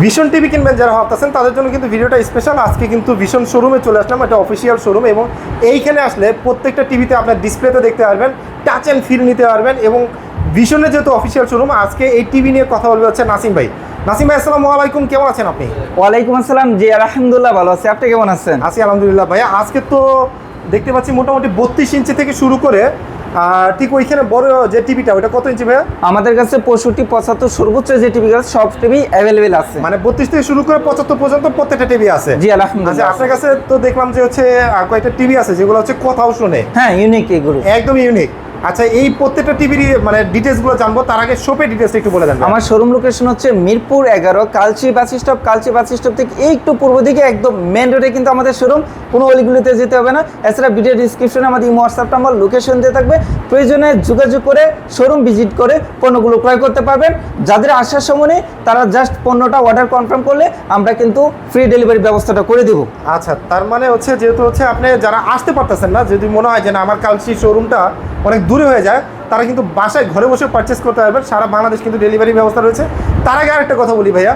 ভীষণ টিভি কিনবেন যারা ভাবতেছেন তাদের জন্য কিন্তু ভিডিওটা স্পেশাল আজকে কিন্তু ভীষণ শোরুমে চলে আসলাম এটা অফিসিয়াল শোরুম এবং এইখানে আসলে প্রত্যেকটা টিভিতে আপনার ডিসপ্লেতে দেখতে পারবেন টাচ অ্যান্ড ফিল নিতে পারবেন এবং ভীষণের যেহেতু অফিসিয়াল শোরুম আজকে এই টিভি নিয়ে কথা বলবে হচ্ছে নাসিম ভাই। নাসিম ভাই আসসালামু আলাইকুম কেমন আছেন আপনি? ওয়ালাইকুম আসসালাম জি আলহামদুলিল্লাহ ভালো আছি। আপনি কেমন আছেন? আছি আলহামদুলিল্লাহ ভাইয়া। আজকে তো দেখতে পাচ্ছি মোটামুটি বত্রিশ ইঞ্চি থেকে শুরু করে আহ, ঠিক ওইখানে বড় যে টিভিটা ওটা কত ইঞ্চি ভাইয়া? আমাদের কাছে পঁয়ষট্টি পঁচাত্তর সর্বোচ্চ যে টিভি আছে সব টিভি অ্যাভেলেবেল আছে। মানে বত্রিশ থেকে শুরু করে পঁচাত্তর পর্যন্ত প্রত্যেকটা টিভি আছে। জি আচ্ছা আলহামদুলিল্লাহ আপনার কাছে তো দেখলাম যে হচ্ছে কয়েকটা টিভি আছে যেগুলো হচ্ছে কথাও শুনে। হ্যাঁ ইউনিক এগুলো। একদম ইউনিক আচ্ছা এই প্রত্যেকটা টিভির মানে ডিটেলসগুলো জানব। তার আগে শপের ডিটেলস একটু বলে দেন আমার শোরুম লোকেশন হচ্ছে মিরপুর এগারো কালচি বাস স্টপ কালচি বাস স্টপ থেকে একটু পূর্ব দিকে একদম মেন রোডে কিন্তু আমাদের শোরুম কোনো অলিগুলিতে যেতে হবে না। এছাড়া ভিডিও ডিসক্রিপশনে আমাদের ইমো হোয়াটসঅ্যাপ নাম্বার লোকেশন দিয়ে থাকবে। প্রয়োজনে যোগাযোগ করে শোরুম ভিজিট করে পণ্যগুলো ক্রয় করতে পারবেন। যাদের আসার সময় নেই তারা জাস্ট পণ্যটা অর্ডার কনফার্ম করলে আমরা কিন্তু ফ্রি ডেলিভারি ব্যবস্থাটা করে দেবো। আচ্ছা তার মানে হচ্ছে যেহেতু হচ্ছে আপনি যারা আসতে পারতেছেন না যদি মনে হয় যে না আমার কালচি শোরুমটা অনেক দূরে হয়ে যায় তারা কিন্তু বাসায় ঘরে বসে পারচেস করতে পারবেন সারা বাংলাদেশ কিন্তু ডেলিভারি ব্যবস্থা রয়েছে। তার আগে আরেকটা কথা বলি ভাইয়া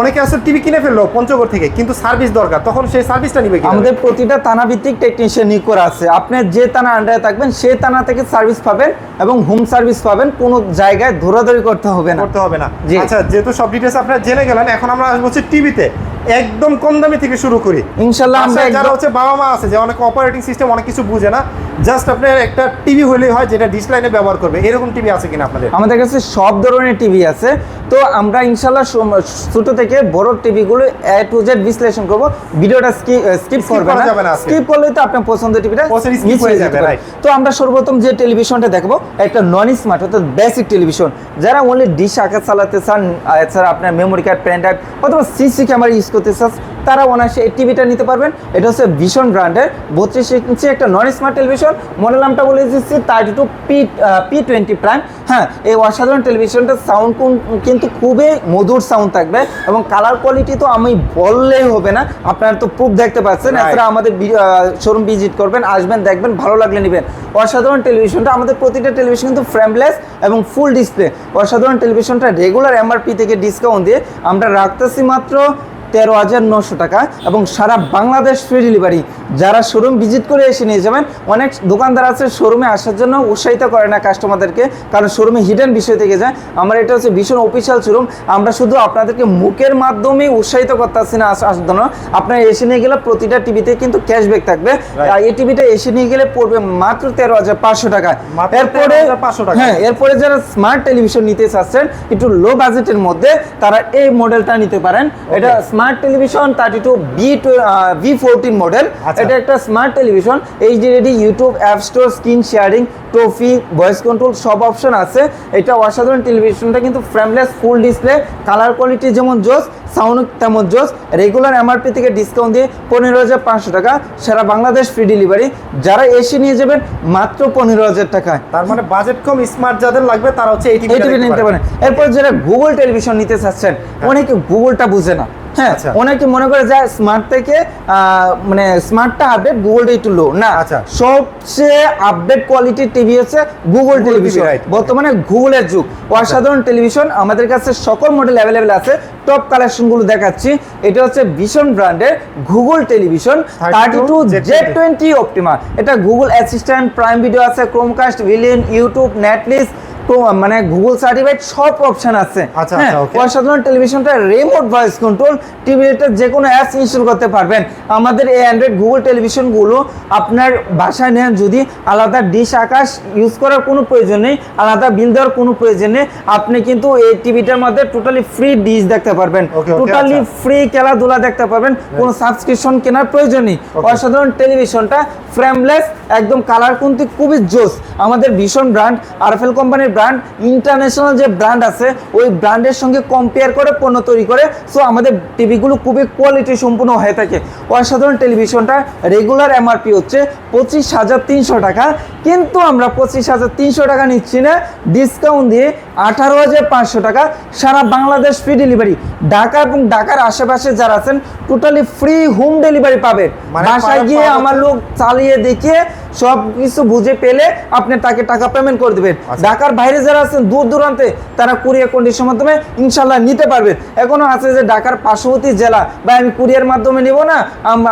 অনেকে আসলে টিভি কিনে ফেলল পঞ্চগড় থেকে কিন্তু সার্ভিস দরকার তখন সেই সার্ভিসটা নিবে কি আমাদের প্রতিটা থানা ভিত্তিক টেকনিশিয়ান নিয়োগ করা আছে। আপনি যে থানা আন্ডারে থাকবেন সেই থানা থেকে সার্ভিস পাবেন এবং হোম সার্ভিস পাবেন। কোনো জায়গায় ধরাধরি করতে হবে না। করতে হবে না। আচ্ছা যেহেতু সব ডিটেলস আপনারা জেনে গেলেন এখন আমরা আসব হচ্ছে টিভিতে একদম কম দামি থেকে শুরু করি। ইনশাল্লাহ আমরা যারা হচ্ছে বাবা মা আছে যে অনেক অপারেটিং সিস্টেম অনেক কিছু বুঝে না জাস্ট আপনার একটা টিভি হলেই হয় যেটা ডিশ লাইনে ব্যবহার করবে। এরকম টিভি আছে কিনা আপনাদের? আমাদের কাছে সব ধরনের টিভি আছে। তো আমরা ইনশাল্লাহ ছোট থেকে বড় টিভিগুলো এ টু জেড বিশ্লেষণ করব। ভিডিওটা স্কিপ করবে না। স্কিপ করলে তো আপনার পছন্দের টিভিটা মিস হয়ে যাবে, তো আমরা সর্বপ্রথম যে টেলিভিশনটা দেখব একটা নন স্মার্ট অর্থাৎ বেসিক টেলিভিশন যারা অনলি ডিশ আকার চালাতে চান এছাড়া আপনার মেমোরি কার্ড পেন ড্রাইভ অথবা সিসি ক্যামেরা ইউজ করতে চান তারা অনায়াসে এই টিভিটা নিতে পারবেন। এটা হচ্ছে ভীষণ ব্র্যান্ডের বত্রিশ ইঞ্চি একটা নন স্মার্ট টেলিভিশন মডেল নামটা বলে দিচ্ছি thirty two P P twenty prime হ্যাঁ এই অসাধারণ টেলিভিশনটা সাউন্ড কিন্তু খুবই মধুর সাউন্ড থাকবে এবং কালার কোয়ালিটি তো আমি বললেই হবে না। আপনারা তো প্রুফ দেখতে পাচ্ছেন. এছাড়া আমাদের শোরুম ভিজিট করবেন আসবেন দেখবেন ভালো লাগলে নেবেন। অসাধারণ টেলিভিশনটা আমাদের প্রতিটা টেলিভিশন কিন্তু ফ্রেমলেস এবং ফুল ডিসপ্লে অসাধারণ টেলিভিশনটা রেগুলার এমআরপি থেকে ডিসকাউন্ট দিয়ে আমরা রাখতেছি মাত্র তেরো হাজার নশো টাকা এবং সারা বাংলাদেশ ফ্রি ডেলিভারি যারা শোরুম ভিজিট করে এসে নিয়ে যাবেন অনেক দোকানদার আছে শোরুমে আসার জন্য উৎসাহিত করে না কাস্টমারদেরকে কারণ শোরুমে হিডেন বিষয় থেকে যায়। আমার এটা হচ্ছে ভীষণ অফিসিয়াল শোরুম আমরা শুধু আপনাদেরকে মুখের মাধ্যমে উৎসাহিত করতেছি না আসার জন্য। আপনার এসে নিয়ে গেলে প্রতিটা টিভিতে কিন্তু ক্যাশব্যাক থাকবে। আর এই টিভিটা এসে নিয়ে গেলে পড়বে মাত্র তেরো হাজার পাঁচশো টাকা। এরপরে 13,500 টাকা। হ্যাঁ এরপরে যারা স্মার্ট টেলিভিশন নিতে চাচ্ছেন একটু লো বাজেটের মধ্যে তারা এই মডেলটা নিতে পারেন। এটা smart television thirty two B V fourteen model. এটা একটা smart television HD ready YouTube app store screen sharing trophy voice control সব অপশন আছে। এটা অসাধারণ টেলিভিশনটা কিন্তু frameless full display colour quality যেমন জোস সাউন্ড তেমন জোস রেগুলার এমআরপি থেকে ডিসকাউন্ট দিয়ে পনেরো হাজার পাঁচশো টাকা সারা বাংলাদেশ ফ্রি ডেলিভারি যারা এসে নিয়ে যাবেন মাত্র পনেরো হাজার টাকায় তার মানে বাজেট কম স্মার্ট যাদের লাগবে তারা হচ্ছে এই টিভি টিভি নিতে পারেন। এরপর যারা গুগল টেলিভিশন নিতে চাচ্ছেন অনেকে গুগলটা বুঝে না। হ্যাঁ আচ্ছা। অনেকে মনে করে যায় স্মার্ট থেকে মানে স্মার্টটা আপডেট গুগলটা একটু লো না আচ্ছা। সবচেয়ে আপডেট কোয়ালিটির টিভি হচ্ছে গুগল টেলিভিশন বর্তমানে গুগলের যুগ। অসাধারণ টেলিভিশন আমাদের কাছে সকল মডেল অ্যাভেলেবেল আছে। টপ কালেকশনগুলো দেখাচ্ছি। এটা হচ্ছে ভীষণ ব্র্যান্ডের Google television thirty two 32 Z twenty Optima এটা গুগল অ্যাসিস্ট্যান্ট প্রাইম ভিডিও আছে Chromecast built in YouTube Netflix মানে গুগল সার্টিফাইড সব অপশন আছে। অসাধারণ টেলিভিশনটা রিমোট ভয়েস কন্ট্রোল টিভিটা যে কোনো অ্যাপস ইনস্টল করতে পারবেন। আমাদের এই অ্যান্ড্রয়েড গুগল টেলিভিশনগুলো আপনার বাসায় নেন যদি আলাদা ডিশ আকাশ ইউজ করার কোনো প্রয়োজন নেই আলাদা বিল দেওয়ার কোনো প্রয়োজন নেই আপনি কিন্তু এই টিভিটার মধ্যে টোটালি ফ্রি ডিশ দেখতে পারবেন। টোটালি আচ্ছা। ফ্রি খেলাধুলা দেখতে পারবেন কোনো সাবস্ক্রিপশন কেনার প্রয়োজন নেই। অসাধারণ টেলিভিশনটা ফ্রেমলেস একদম কালার কিন্তু খুবই জোস। আমাদের ভীষণ ব্র্যান্ড আরফেল কোম্পানির ব্র্যান্ড ইন্টারন্যাশনাল যে ব্র্যান্ড আছে ওই ব্র্যান্ডের সঙ্গে কম্পেয়ার করে পণ্য তৈরি করে। সো আমাদের টিভিগুলো খুবই কোয়ালিটি সম্পূর্ণ হয়ে থাকে। অসাধারণ টেলিভিশনটা রেগুলার এমআরপি হচ্ছে পঁচিশ হাজার তিনশো টাকা। কিন্তু আমরা পঁচিশ হাজার তিনশো টাকা নিচ্ছি না। ডিসকাউন্ট দিয়ে আঠারো হাজার পাঁচশো টাকা। সারা বাংলাদেশ ফ্রি ডেলিভারি ঢাকা এবং ঢাকার আশেপাশে যারা আছেন টোটালি ফ্রি হোম ডেলিভারি পাবেন মানে বাসায় গিয়ে আমার লোক চালিয়ে দেখিয়ে সব কিছু বুঝে পেলে আপনি তাকে টাকা পেমেন্ট করে দেবেন। আচ্ছা। ঢাকার বাইরে যারা আছেন দূর দূরান্তে তারা কুরিয়ার কন্ডিশনের মাধ্যমে ইনশাল্লাহ নিতে পারবেন। এখনও আছে যে ঢাকার পার্শ্ববর্তী জেলা বা আমি কুরিয়ার মাধ্যমে নেব না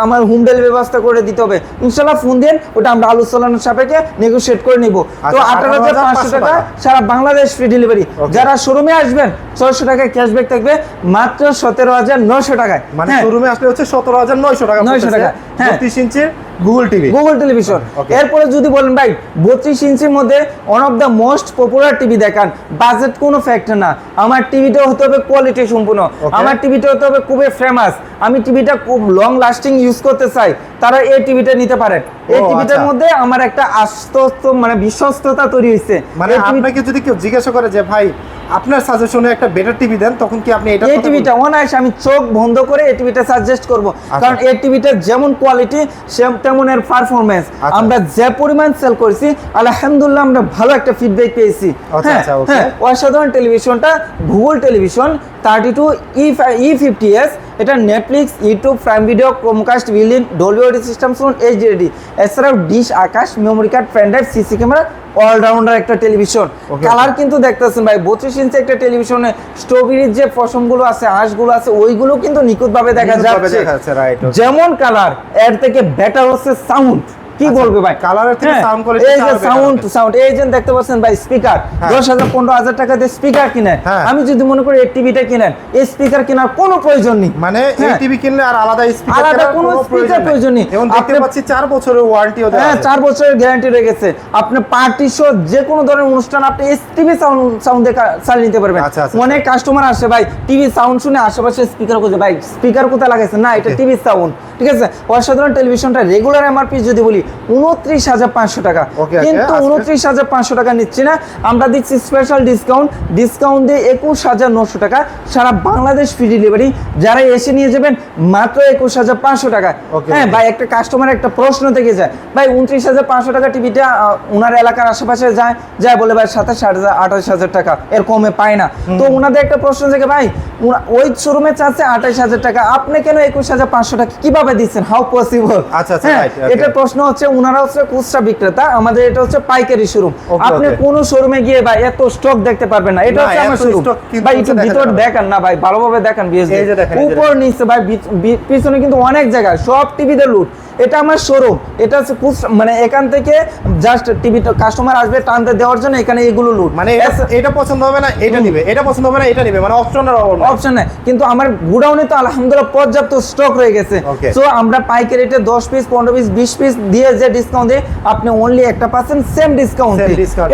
আমার হোম ডেলিভারি ব্যবস্থা করে দিতে হবে। ইনশাল্লাহ ফোন দেন ওটা আমরা আলোচনার সাপেক্ষে নেগোসিয়েট করে নিব। তো আচ্ছা, আঠারো হাজার পাঁচশো টাকা। সারা বাংলাদেশ ফ্রি ডেলিভারি যারা শোরুমে আসবেন ছয়শো টাকা ক্যাশব্যাক থাকবে মাত্র সতেরো হাজার নশো টাকায়। মানে হ্যাঁ। শোরুমে আসলে হচ্ছে সতেরো হাজার নয়শো টাকা 900 টাকা, হ্যাঁ। বত্রিশ ইঞ্চির গুগল টিভি গুগল টেলিভিশন. এরপরে যদি বলেন ভাই বত্রিশ ইঞ্চির মধ্যে one of the most popular TV দেখান। বাজেট কোনো ফ্যাক্টর না। আমার টিভিটা হতে হবে কোয়ালিটি সম্পূর্ণ। আমার টিভিটা হতে হবে খুবই ফেমাস আমি টিভিটা খুব লং লাস্টিং ইউজ করতে চাই তারা এই টিভিটা নিতে পারেন এই টিভিটার আচ্ছা। মধ্যে আমার একটা আশ্বস্ত মানে বিশ্বস্ততা তৈরি হয়েছে মানে আপনাকে যদি কেউ জিজ্ঞাসা করে যে ভাই আপনার সাজেশনে একটা বেটার টিভি দেন তখন কি আপনি এটা এই টিভিটা অনায়াসে আমি চোখ বন্ধ করে এই টিভিটা সাজেস্ট করব আচ্ছা। কারণ এই টিভিটা যেমন কোয়ালিটি সেম তেমন এর পারফরমেন্স আচ্ছা। আমরা যে পরিমাণ সেল করেছি আলহামদুলিল্লাহ আমরা ভালো একটা ফিডব্যাক পেয়েছি আচ্ছা, হ্যাঁ আচ্ছা. হ্যাঁ অসাধারণ টেলিভিশনটা Google television thirty two E E fifty S এটা Netflix YouTube prime video Chromecast built in Dolby audio system শুনুন ডি এছাড়াও dish Akash memory card drive CC camera allrounder একটা টেলিভিশন কালার কিন্তু দেখতেছেন ভাই বত্রিশ ইঞ্চি একটা টেলিভিশনে স্ট্রবেরির যে পশমগুলো আছে আঁশগুলো আছে ওইগুলো কিন্তু নিখুঁতভাবে দেখা যাচ্ছে. যেমন কালারের থেকে বেটার হচ্ছে সাউন্ড কি আচ্ছা, বলবে ভাই কালারের থেকে হ্যাঁ, sound quality এই যে সাউন্ড সাউন্ড এই যে দেখতে পাচ্ছেন ভাই স্পিকার হ্যাঁ। দশ হাজার পনেরো হাজার টাকা দিয়ে স্পিকার কিনেন হ্যাঁ। আমি যদি মনে করি এই টিভিটা কিনেন এই স্পিকার কেনার কোনো প্রয়োজন নেই মানে এই হ্যাঁ। টিভি কিনলে আর আলাদা স্পিকার আলাদা কোনো speaker প্রয়োজন নেই। এবং দেখতে পাচ্ছি চার বছরের ওয়ারেন্টিও দেওয়া হ্যাঁ আছে। চার বছরের গ্যারান্টি রয়ে গেছে আপনি পার্টি শো যে কোনো ধরনের অনুষ্ঠান আপনি এই টিভি সাউন্ড সাউন্ড দেখে চালিয়ে নিতে পারবেন আচ্ছা, আচ্ছা। অনেক কাস্টমার আসে ভাই টিভি সাউন্ড শুনে আশেপাশে স্পিকার খুঁজে ভাই স্পিকার কোথায় লাগাইছে না এটা. টিভি সাউন্ড ঠিক আছে অসাধারণ টেলিভিশনটা রেগুলার এমআরপি যদি বলি উনত্রিশ হাজার পাঁচশো টাকা। কিন্তু উনত্রিশ হাজার পাঁচশো টাকা নিচ্ছি না। আমরা দিচ্ছি স্পেশাল ডিসকাউন্ট ডিসকাউন্ট দিয়ে একুশ হাজার নশো টাকা সারা বাংলাদেশ ফ্রি ডেলিভারি যারা এসে নিয়ে যাবেন মাত্র একুশ হাজার পাঁচশো টাকা। হ্যাঁ ভাই একটা কাস্টমার একটা প্রশ্ন থেকে যায়। ভাই উনত্রিশ হাজার পাঁচশো টাকা টিভিটা ওনার এলাকার আশেপাশে যায়। যায় বলে ভাই সাতাশ আঠাশ হাজার টাকা। এর কমে পায় না। তো ওনাদের একটা প্রশ্ন থেকে ভাই ওই শোরুমে চাচ্ছে আঠাশ হাজার টাকা। আপনি কেন একুশ হাজার পাঁচশো টাকা কীভাবে দিচ্ছেন? হাউ পসিবল আচ্ছা, আচ্ছা, okay. এটা প্রশ্ন হচ্ছে ওনারা হচ্ছে খুচরা বিক্রেতা আমাদের এটা হচ্ছে পাইকারি শোরুম আপনি. কোন শোরুমে গিয়ে ভাই এত স্টক দেখতে পারবেন না এটা হচ্ছে আমার শোরুম ভাই একটু ভিতর দেখেন না ভাই ভালোভাবে দেখেন বিএসডি দেখেন, উপর নিচে ভাই পিছনে কিন্তু অনেক জায়গা সব টিভিতে লুট এটা আমার শোরুম এটা মানে এখান থেকে জাস্ট টিভি কাস্টমার আসবে টানতে দেওয়ার জন্য এখানে এগুলো লুট মানে এটা- পছন্দ হবে না এটা নিবে। এটা পছন্দ হবে না এটা নিবে। মানে অপশনের অভাব অপশন নেই। কিন্তু আমার গুডাউনে তো আলহামদুলিল্লাহ পর্যাপ্ত স্টক রয়ে গেছে। সো আমরা পাইকারি রেটে দশ পিস পনেরো পিস বিশ পিস দিয়ে যে ডিসকাউন্ট দিই আপনি অনলি একটা পাচ্ছেন সেম ডিসকাউন্ট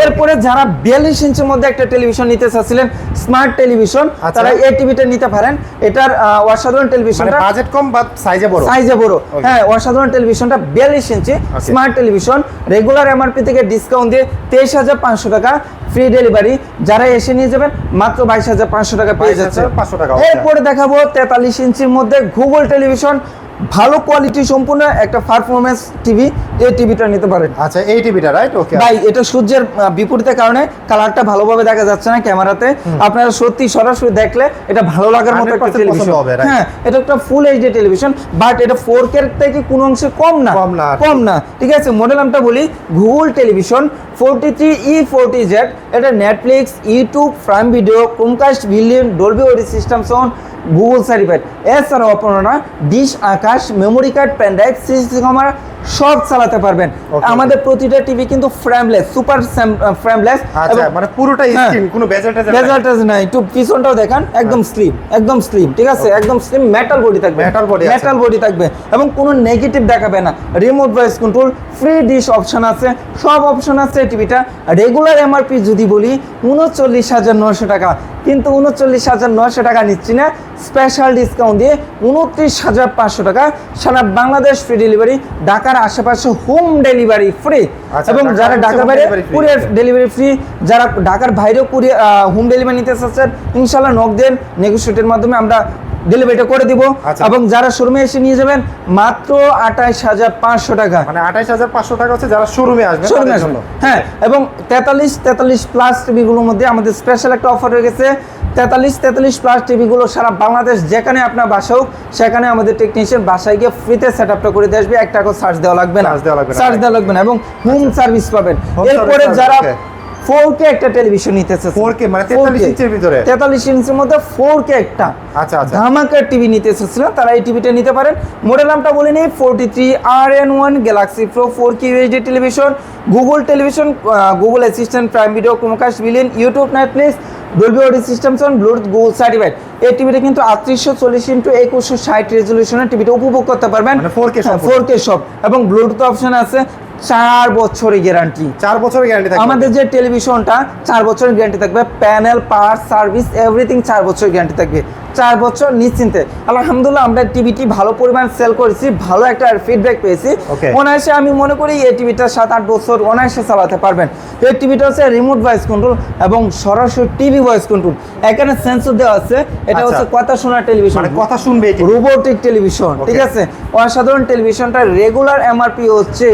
এরপরে যারা বিয়াল্লিশ ইঞ্চের মধ্যে একটা টেলিভিশন নিতে চাচ্ছিলেন স্মার্ট টেলিভিশন আচ্ছা। তারা এই টিভিটা নিতে পারেন। এটার অসাধারণ মানে টেলিভিশনটা বাজেট কম বা সাইজে বড়। সাইজে বড়। হ্যাঁ অসাধারণ টেলিভিশনটা বিয়াল্লিশ inch smart television regular MRP থেকে ডিসকাউন্ট দিয়ে তেইশ হাজার পাঁচশো টাকা ফ্রি ডেলিভারি যারা এসে নিয়ে যাবেন মাত্র বাইশ হাজার পাঁচশো টাকা পেয়ে যাচ্ছে পাঁচশো টাকা, এরপরে দেখাবো তেতাল্লিশ ইঞ্চির মধ্যে গুগল টেলিভিশন ভালো কোয়ালিটি সম্পূর্ণ একটা পারফরমেন্স টিভি এই টিভিটা নিতে পারেন। আচ্ছা এই টিভিটা রাইট ওকে ভাই এটা সূর্যের বিপরীতের কারণে কালারটা ভালোভাবে দেখা যাচ্ছে না ক্যামেরাতে। আপনারা সত্যি সরাসরি দেখলে এটা ভালো লাগার মতো একটা টেলিভিশন হবে? হ্যাঁ এটা একটা ফুল এইচডি টেলিভিশন বাট এটা ফোর কে থেকে কোনো অংশে কম না। কম না। কম না। ঠিক আছে মডেল নামটা বলি Google television forty three E forty Z এটা Netflix YouTube prime video Chromecast built in Dolby audio system Son Google certified এছাড়াও আপনারা dish Akash memory card pen drive CC camera সব চালাতে পারবেন। আমাদের প্রতিটা টিভি কিন্তু ফ্রেমলেস সুপার ফ্রেমলেস আচ্ছা মানে পুরোটাই হ্যাঁ। স্ক্রিন কোনো বেজেল টেজেল নাই। একটু পিছনটাও দেখান একদম স্লিম একদম স্লিম ঠিক আছে? একদম স্লিম মেটাল বডি থাকবে। Body আছে। মেটাল বডি থাকবে। এবং কোনো নেগেটিভ দেখাবে না। Remote voice control free dish option আছে সব অপশন আছে টিভিটা রেগুলার এমআরপি যদি বলি উনচল্লিশ হাজার নশো টাকা। কিন্তু উনচল্লিশ হাজার নয়শো টাকা নিচ্ছি না। স্পেশাল ডিসকাউন্ট দিয়ে উনত্রিশ হাজার পাঁচশো টাকা। সারা বাংলাদেশ ফ্রি ডেলিভারি ঢাকার আশেপাশে হোম ডেলিভারি ফ্রি এবং যারা ঢাকার বাইরে কুরিয়ার ডেলিভারি ফ্রি যারা ঢাকার বাইরেও কুরিয়ার হোম ডেলিভারি নিতে চাচ্ছেন ইনশাল্লাহ নক দেন নেগোসিয়েটের মাধ্যমে আমরা ডেলিভারিটা করে দিব। আচ্ছা। এবং যারা শোরুমে এসে নিয়ে যাবেন মাত্র আঠাইশ হাজার পাঁচশো টাকা। মানে আঠাইশ হাজার পাঁচশো টাকা হচ্ছে যারা শোরুমে আসবে শোরুমে হ্যাঁ এবং তেতাল্লিশ তেতাল্লিশ প্লাস টিভিগুলোর মধ্যে আমাদের স্পেশাল একটা অফার হয়ে গেছে। তেতাল্লিশ তেতাল্লিশ প্লাস টিভিগুলো সারা বাংলাদেশ যেখানে আপনার বাসা হোক সেখানে আমাদের টেকনিশিয়ান বাসায় গিয়ে ফ্রিতে সেট আপটা করে দিয়ে আসবে। এক টাকা চার্জ দেওয়া লাগবে না। Charge দেওয়া লাগবে না, চার্জ দেওয়া লাগবে না। এবং হোম সার্ভিস পাবেন। এরপরে যারা ফোর কে একটা টেলিভিশন নিতে চাচ্ছেন 4K মানে 43 ইঞ্চির ভিতরে? তেতাল্লিশ ইঞ্চির মধ্যে ফোর কে একটা আচ্ছা আচ্ছা। ধামাকার টিভি নিতে চাচ্ছিলেন তারা এই টিভিটা নিতে পারেন। মডেল নামটা বলে নিই forty three R N one galaxy pro four K UHD television Google television Google assistant prime video Chromecast built in YouTube Netflix Dolby audio systems on Bluetooth Google certified এই টিভিটা কিন্তু আটত্রিশশো চল্লিশ ইন্টু একুশশো ষাট রেজলিউশনের টিভিটা উপভোগ করতে পারবেন। 4K সম্পূর্ণ। ফোর কে সব। এবং ব্লুটুথ অপশন আছে চার বছরের গ্যারান্টি চার বছরের গ্যারান্টি থাকবে। আমাদের যে টেলিভিশনটা চার বছরের গ্যারান্টি থাকবে। প্যানেল পার্ট সার্ভিস এভরিথিং চার বছরের গ্যারান্টি থাকবে। চার বছর নিশ্চিন্তে। আলহামদুলিল্লাহ আমরা টিভিটি ভালো পরিমাণ সেল করেছি ভালো একটা ফিডব্যাক পেয়েছি. অনায়াসে আমি মনে করি এই টিভিটা সাত আট বছর অনায়াসে চালাতে পারবেন। এই টিভিটা হচ্ছে রিমোট ভয়েস কন্ট্রোল এবং সরাসরি টিভি ভয়েস কন্ট্রোল এখানে সেন্সর দেওয়া আছে। এটা আচ্ছা। হচ্ছে কথা শোনা টেলিভিশন মানে কথা শুনবে এটি রোবোটিক টেলিভিশন ঠিক আছে? অসাধারণ টেলিভিশনটা রেগুলার এমআরপি হচ্ছে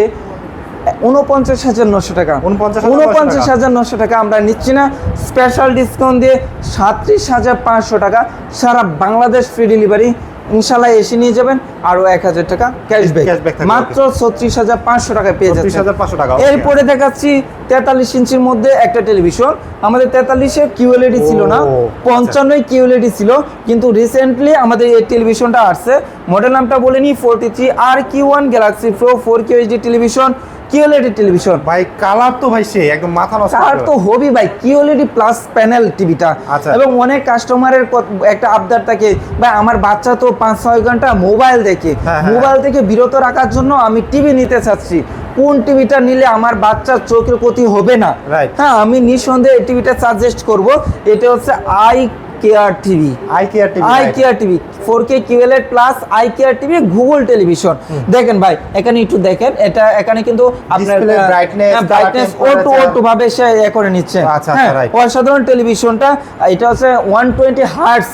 উনপঞ্চাশ হাজার নশো টাকা। 49,900 উনপঞ্চাশ হাজার নশো টাকা আমরা নিচ্ছি না। স্পেশাল ডিসকাউন্ট দিয়ে সাতত্রিশ হাজার পাঁচশো টাকা সারা বাংলাদেশ ফ্রি ডেলিভারি ইনশাল্লাহ এসে নিয়ে যাবেন আরও এক হাজার টাকা ক্যাশব্যাক মাত্র ছত্রিশ হাজার পাঁচশো টাকায় পেয়ে যাচ্ছে 36,500 টাকা, okay. এরপরে দেখাচ্ছি তেতাল্লিশ ইঞ্চির মধ্যে একটা টেলিভিশন আমাদের তেতাল্লিশে কিউএলইডি ছিল না ও, পঞ্চান্নই কিউএলইডি ছিল কিন্তু রিসেন্টলি আমাদের এই টেলিভিশনটা আসছে। মডেল নামটা বলে নিই forty three R Q one galaxy pro four QHD television QLED television ভাই কালার তো ভাই সে একদম মাথা নষ্ট করে। তো হবি ভাই কিওএলইডি প্লাস প্যানেল টিভিটা আচ্ছা। এবং অনেক কাস্টমারের একটা আবদার থাকে ভাই আমার বাচ্চা তো পাঁচ ছয় ঘণ্টা মোবাইল দেখে হ্যাঁ, হ্যাঁ। মোবাইল থেকে বিরত রাখার জন্য আমি টিভি নিতে চাচ্ছি কোন টিভিটা নিলে আমার বাচ্চার চোখের ক্ষতি হবে না. হ্যাঁ আমি নিঃসন্দেহে এই টিভিটা সাজেস্ট করব এটা হচ্ছে eye care TV eye care TV eye care TV four K QLED plus eye care TV Google television দেখেন ভাই এখানে একটু দেখেন এটা এখানে কিন্তু আপনার ব্রাইটনেস ও টু ও টু ভাবে সে করে নিচ্ছে। আচ্ছা, হ্যাঁ right. অসাধারণ টেলিভিশনটা এটা হচ্ছে ওয়ান টোয়েন্টি হার্টস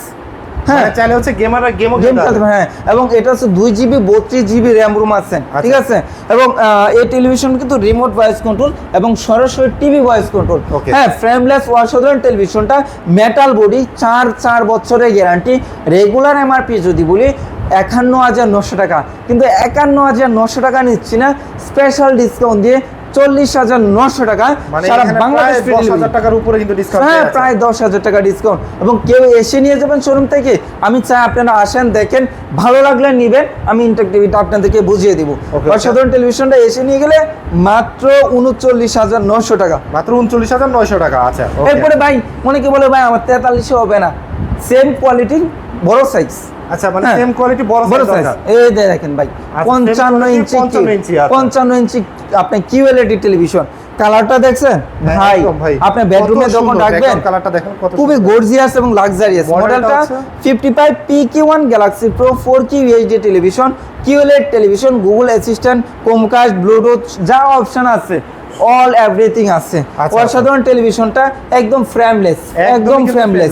হ্যাঁ। মানে চাইলে হচ্ছে গেমাররা গেমও গেম খেলতে হ্যাঁ। এবং এটা হচ্ছে দুই জিবি বত্রিশ জিবি র্যাম রুম আছে ঠিক আছে? এবং এই টেলিভিশন কিন্তু রিমোট ভয়েস কন্ট্রোল এবং সরাসরি টিভি ভয়েস কন্ট্রোল হ্যাঁ ফ্রেমলেস অসাধারণ টেলিভিশনটা মেটাল বডি চার চার বছরের গ্যারান্টি রেগুলার এমআরপি যদি বলি একান্ন হাজার নশো টাকা। কিন্তু একান্ন হাজার নশো টাকা নিচ্ছি না স্পেশাল ডিসকাউন্ট দিয়ে চল্লিশ হাজার নশো টাকা মানে সারা বাংলাদেশ টাকার উপরে কিন্তু ডিসকাউন্ট হ্যাঁ প্রায় দশ হাজার টাকা ডিসকাউন্ট এবং কেউ এসে নিয়ে যাবেন শোরুম থেকে আমি চাই আপনারা আসেন দেখেন ভালো লাগলে নেবেন আমি ইন্টারটিভিটা আপনাদেরকে বুঝিয়ে দিব। অসাধারণ টেলিভিশনটা এসে নিয়ে গেলে মাত্র উনচল্লিশ হাজার নশো টাকা। মাত্র উনচল্লিশ হাজার নয়শো টাকা আচ্ছা এরপরে ভাই অনেকে বলে ভাই আমার তেতাল্লিশে হবে না। সেম কোয়ালিটির বড় সাইজ আচ্ছা মানে হ্যাঁ। সেম কোয়ালিটি বড় বড় সাইজ এই দেখেন ভাই আচ্ছা, পঞ্চান্ন same ইঞ্চি 55 ইঞ্চি, আচ্ছা। ইঞ্চি আপনি কিউএলইডি টেলিভিশন কালারটা দেখছেন? হ্যাঁ, ভাই আপনি বেডরুমে যখন রাখবেন কালারটা দেখেন কত খুবই গর্জিয়াস এবং লাক্সারিয়াস মডেলটা হচ্ছে? Fifty five P K one galaxy pro four K UHD television QLED television Google assistant Chromecast Bluetooth যা অপশন আছে। অল এভরিথিং আছে। আর অসাধারণ টেলিভিশনটা একদম ফ্রেমলেস একদম ফ্রেমলেস.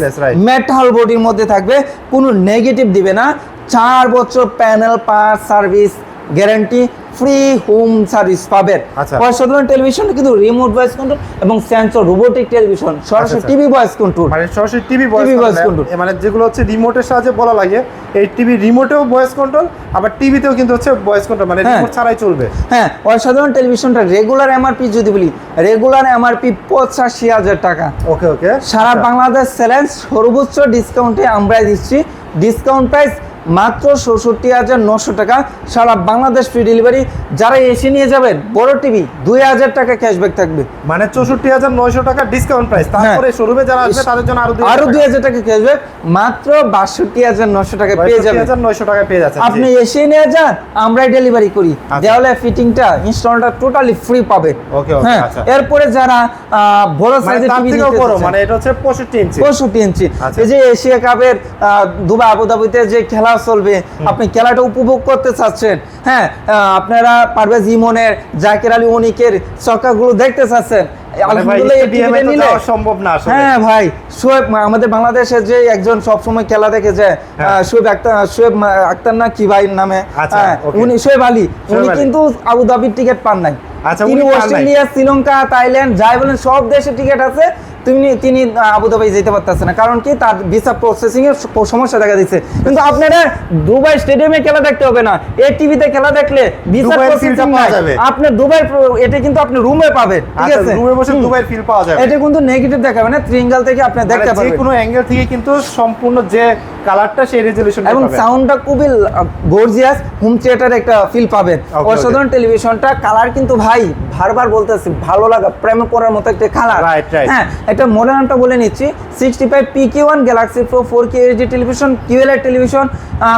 মেটাল বডির মধ্যে থাকবে কোনো নেগেটিভ দিবে না। চার বছর প্যানেল পা service guarantee free home service পাবেন আচ্ছা। অসাধারণ টেলিভিশন কিন্তু রিমোট ভয়েস কন্ট্রোল এবং সেন্সর রোবোটিক টেলিভিশন সরাসরি আচ্ছা। টিভি ভয়েস কন্ট্রোল মানে সরাসরি টিভি ভয়েস কন্ট্রোল মানে যেগুলো হচ্ছে রিমোটের সাহায্যে বলা লাগে এই টিভি রিমোটেও ভয়েস কন্ট্রোল আবার টিভিতেও কিন্তু হচ্ছে ভয়েস কন্ট্রোল মানে হ্যাঁ। রিমোট ছাড়াই চলবে। হ্যাঁ অসাধারণ টেলিভিশনটা রেগুলার এমআরপি যদি বলি রেগুলার এমআরপি পঁচাশি হাজার টাকা। ওকে ওকে সারা বাংলাদেশ চ্যালেঞ্জ সর্বোচ্চ ডিসকাউন্টে আমরা দিচ্ছি। ডিসকাউন্ট প্রাইস মাত্র ষষট্টি হাজার নশো টাকা সারা বাংলাদেশ ফ্রি ডেলিভারি যারা এসে নিয়ে যাবেন বড় টিভি দুই হাজার টাকা ক্যাশব্যাক থাকবে। মানে চৌষট্টি হাজার নয়শো টাকা ডিসকাউন্ট প্রাইস তারপরে শোরুমে যারা আসবে তাদের জন্য আরও হ্যাঁ। আরও দুই হাজার টাকা ক্যাশব্যাক মাত্র বাষট্টি হাজার নশো টাকা পেয়ে যাবেন। হাজার নয়শো টাকা পেয়ে যাচ্ছেন। আপনি এসে নিয়ে যান আমরাই ডেলিভারি করি। আচ্ছা। দেওয়ালে ফিটিংটা ইনস্টলটা টোটালি ফ্রি Okay, okay, হ্যাঁ আচ্ছা। এরপরে যারা বড় মানে সাইজের টিভি নিতে বড় মানে এটা হচ্ছে পঁয়ষট্টি ইঞ্চি। পঁয়ষট্টি ইঞ্চি। আচ্ছা। এই যে এশিয়া কাপের দুবাই আবুধাবিতে যে খেলা চলবে। আপনি খেলাটা উপভোগ করতে চাচ্ছেন। হ্যাঁ আপনারা পারভেজ ইমনের জাকির আলী অনিকের চক্কাগুলো দেখতে চাচ্ছেন। মানে সম্ভব না হ্যাঁ ভাই শোয়েব আমাদের বাংলাদেশের যে একজন সবসময় খেলা দেখে যায় হ্যাঁ। শোয়েব আক্তার শোয়েব আক্তার না কি ভাই নামে? আচ্ছা, হ্যাঁ. উনি শোয়েব আলী। শোয়েব উনি। কিন্তু আবুধাবির টিকিট পান নাই। আচ্ছা, তিনি শ্রীলঙ্কা থাইল্যান্ড যাই বলেন সব দেশে টিকিট আছে। তিনি তিনি আবুধাবি যেতে পারতেছে না। কারণ কি? তার ভিসা প্রসেসিং এর সমস্যা দেখা দিচ্ছে। কিন্তু আপনারা দুবাই স্টেডিয়ামে খেলা দেখতে হবে না। এই টিভিতে খেলা দেখলে ভিসা প্রসেসিং যাবে। আপনি দুবাই এটা কিন্তু আপনি রুমে পাবেন। ঠিক আচ্ছা আছে? রুমে বসে। দুবাইয়ের ফিল পাওয়া যাবে। এটা কিন্তু নেগেটিভ দেখাবে না। ট্রিঙ্গাল থেকে আপনি দেখতে মানে যে কোনো অ্যাঙ্গেল থেকে কিন্তু সম্পূর্ণ যে কালারটা সেই রেজলিউশন এবং সাউন্ডটা খুবই গর্জিয়াস হোম থিয়েটার একটা ফিল পাবেন। অসাধারণ টেলিভিশনটা কালার কিন্তু ভাই বারবার বলতেছি ভালো লাগা প্রেমে পড়ার মতো একটা কালার Right, right. হ্যাঁ এটা মডেলটা বলে নিচ্ছি sixty five P K one galaxy pro four K HD television QLR television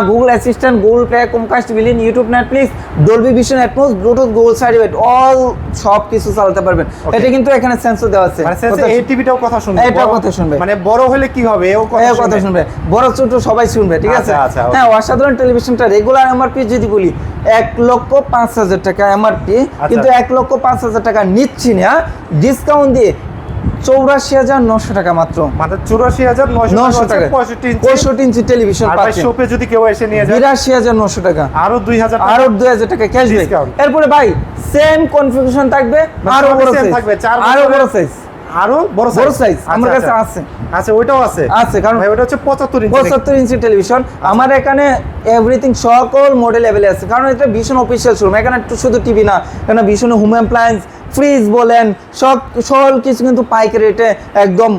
Google assistant Google play chromecast built in YouTube Netflix Dolby vision atmos bluetooth Google certificate all সব কিছু চালাতে পারবেন এটা কিন্তু এখানে সেন্সর দেওয়া আছে মানে এই টিভিটাও কথা শুনবে বড়- কথা শুনবে। মানে বড় হলে কি হবে এও কথা শুনবে বড় ছোট সবাই শুনবে ঠিক আছে আচ্ছা, আচ্ছা. হ্যাঁ অসাধারণ টেলিভিশনটা রেগুলার এমআরপি যদি বলি এক লক্ষ পাঁচ হাজার টাকা এমআরপি আচ্ছা। কিন্তু এক লক্ষ পাঁচ হাজার টাকা নিচ্ছি না ডিসকাউন্ট দিয়ে চৌরাশি হাজার নশো টাকা মাত্র। মানে চুরাশি হাজার নশো টাকা পঁয়ষট্টি ইঞ্চি টেলিভিশন শপে যদি কেউ এসে নিয়ে যায় বিরাশি হাজার নশো টাকা। আরও দুই হাজার আরও দুই হাজার টাকা ক্যাশব্যাক Discount। এরপরে ভাই সেম কনফিগারেশন থাকবে আরও বড় সাইজ থাকবে, চার আরও বড় সাইজ আরও বড় বড় সাইজ আচ্ছা, আমার কাছে আচ্ছা। আছে। আচ্ছা ওইটাও আছে। আছে কারণ ভাই ওটা হচ্ছে পঁচাত্তর ইঞ্চি পঁচাত্তর ইঞ্চি টেলিভিশন। আমার এখানে এভরিথিং সকল মডেল অ্যাভেলেবল আছে। কারণ এটা ভীষণ অফিসিয়াল শোরুম এখানে শুধু টিভি না এখানে ভীষণ হোম অ্যাপ্লায়েন্স ফ্রিজ বলেন সব সকল কিছু কিন্তু পাইকারি রেটে একদম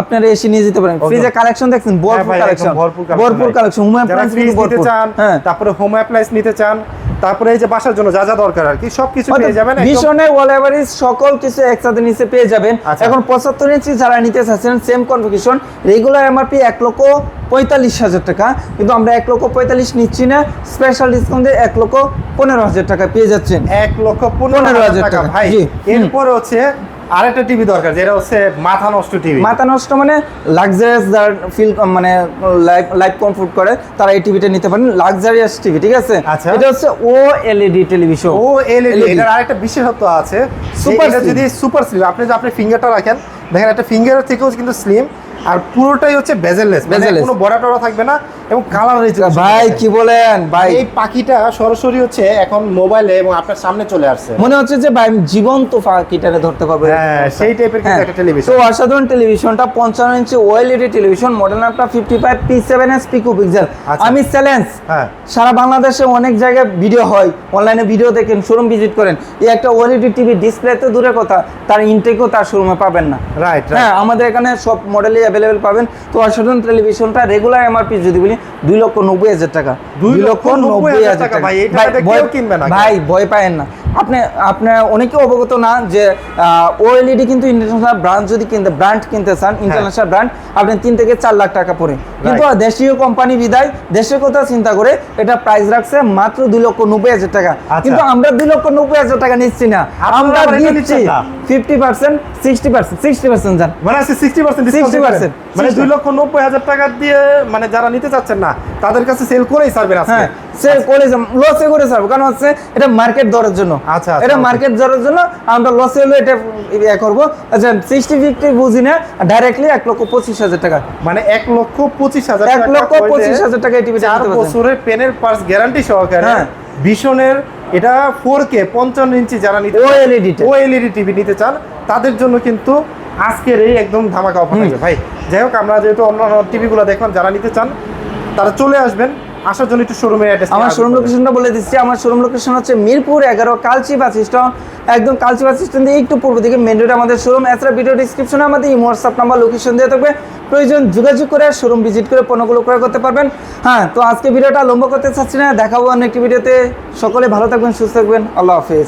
আপনারা এসে নিয়ে যেতে পারেন. ফ্রিজের কালেকশন দেখছেন হ্যাঁ ভরপুর কালেকশন ভরপুর। কালেকশন হোম অ্যাপ্লায়েন্স নিতে চান হ্যাঁ তারপরে হোম অ্যাপ্লায়েন্স নিতে চান তারপরে এই যে বাসার জন্য যা যা দরকার আর কি সবকিছু পেয়ে যাবেন ভীষণে অল এভারেজ সকল কিছু একসাথে নিচে পেয়ে যাবেন। আচ্ছা। এখন পঁচাত্তর ইঞ্চি যারা নিতে চাচ্ছেন সেম কনফিগেশন রেগুলার এমআরপি এক লক্ষ পঁয়তাল্লিশ হাজার টাকা। কিন্তু আমরা এক লক্ষ পঁয়তাল্লিশ নিচ্ছি না স্পেশাল ডিসকাউন্ট দিয়ে এক লক্ষ পনেরো হাজার টাকা পেয়ে যাচ্ছেন। এক লক্ষ পনেরো হাজার টাকা, ভাই। এরপর হচ্ছে আরেকটা টিভি দরকার যেটা হচ্ছে মাথা নষ্ট টিভি মাথা নষ্ট মানে লাক্সারিয়াস যার ফিল মানে লাইফ লাইফ কমফোর্ট করে তারা এই টিভিটা নিতে পারেন লাক্সারিয়াস টিভি ঠিক আছে? আচ্ছা। এটা হচ্ছে OLED television OLED এটার আরেকটা বিশেষত্ব আছে। সুপার যদি সুপার স্লিম আপনি যদি আপনি ফিঙ্গারটা রাখেন দেখেন একটা ফিঙ্গারের থেকেও কিন্তু স্লিম আর পুরোটাই হচ্ছে বেজেললেস মানে কোনো বড়া টড়া থাকবে না এবং কালার ভাই কি বলেন? ভাই। এই পাখিটা সরাসরি হচ্ছে এখন মোবাইলে এবং আপনার সামনে চলে আসছে। মনে হচ্ছে যে ভাই জীবন্ত পাখিটারে ধরতে পারব। হ্যাঁ সেই টাইপের কিন্তু হ্যাঁ। একটা টেলিভিশন তো অসাধারণ টেলিভিশনটা পঞ্চান্ন ইঞ্চি ওএলইডি টেলিভিশন মডেল নামটা fifty five P seven S pico pixel. আমি চ্যালেঞ্জ হ্যাঁ। সারা বাংলাদেশে অনেক জায়গায় ভিডিও হয়। অনলাইনে ভিডিও দেখেন শোরুম ভিজিট করেন। এই একটা ওএলইডি টিভি ডিসপ্লে তো দূরের কথা তার ইনটেকও তার শোরুমে পাবেন না। রাইট হ্যাঁ আমাদের এখানে সব মডেলই অ্যাভেলেবেল পাবেন। তো অসাধারণ টেলিভিশনটা রেগুলার এমআরপি যদি বলি দুই লক্ষ নব্বই হাজার টাকা। দুই লক্ষ নব্বই হাজার টাকা, ভাই, ভয়- কিনবে না। ভাই ভয় পায়েন না। আপনি আপনি অনেকে অবগত না যে ওএলইডি কিন্তু ইন্টারন্যাশনাল ব্র্যান্ড যদি কিনতে ব্র্যান্ড কিনতে চান হ্যাঁ। ইন্টারন্যাশনাল ব্র্যান্ড আপনি তিন থেকে চার লাখ টাকা পড়ে কিন্তু দেশীয় কোম্পানি বিদায় দেশের কথা চিন্তা করে এটা প্রাইস রাখছে মাত্র দুই লক্ষ নব্বই হাজার টাকা। আচ্ছা। কিন্তু আমরা দুই লক্ষ নব্বই হাজার টাকা নিচ্ছি না। আমরা দিচ্ছি fifty percent sixty percent sixty percent যান। মানে আছে সিক্সটি পার্সেন্ট 60% মানে দুই লক্ষ নব্বই হাজার টাকা দিয়ে মানে যারা নিতে চাচ্ছেন না তাদের কাছে সেল করেই সার্ভেন আজকে। হ্যাঁ করে লসে করে ছাড়বো। কারণ হচ্ছে এটা মার্কেট দরের জন্য। আচ্ছা, আচ্ছা, এটা মার্কেট দরের জন্য আমরা লসে হলে এটা ইয়ে করব। আচ্ছা সিক্সটি ফিফটি বুঝি না ডাইরেক্টলি এক লক্ষ পঁচিশ হাজার টাকা। মানে এক লক্ষ পঁচিশ হাজার এক লক্ষ পঁচিশ হাজার টাকা টিভিটা চার বছরের পেনের পার্স গ্যারান্টি সহকারে হ্যাঁ। ভীষণের এটা ফোর কে পঞ্চান্ন ইঞ্চি যারা নিতে OLED টা। ও এলইডি টিভি নিতে চান তাদের জন্য কিন্তু আজকের এই একদম ধামাকা অফার থাকবে। ভাই যাই হোক আমরা যেহেতু অন্যান্য টিভিগুলো দেখলাম যারা নিতে চান তারা চলে আসবেন। আসার জন্য একটু শোরুমের অ্যাড্রেস আমার শোরুম লোকেশনটা বলে দিচ্ছি। আমার শোরুম লোকেশন হচ্ছে মিরপুর এগারো কালচি বাস স্ট্যান্ড। একদম কালচি বাস স্ট্যান্ড দিয়ে একটু পূর্ব দিকে মেন রোড আমাদের শোরুম এছাড়া ভিডিও ডিসক্রিপশনে আমাদের ইমো হোয়াটসঅ্যাপ নাম্বার লোকেশন দিয়ে থাকবে। প্রয়োজন যোগাযোগ করে শোরুম ভিজিট করে পণ্যগুলো ক্রয় করতে পারবেন। হ্যাঁ তো আজকে ভিডিওটা লম্বা করতে চাচ্ছি না। দেখাবো অন্য একটি ভিডিওতে সকলে ভালো থাকবেন সুস্থ থাকবেন। আল্লাহ হাফেজ।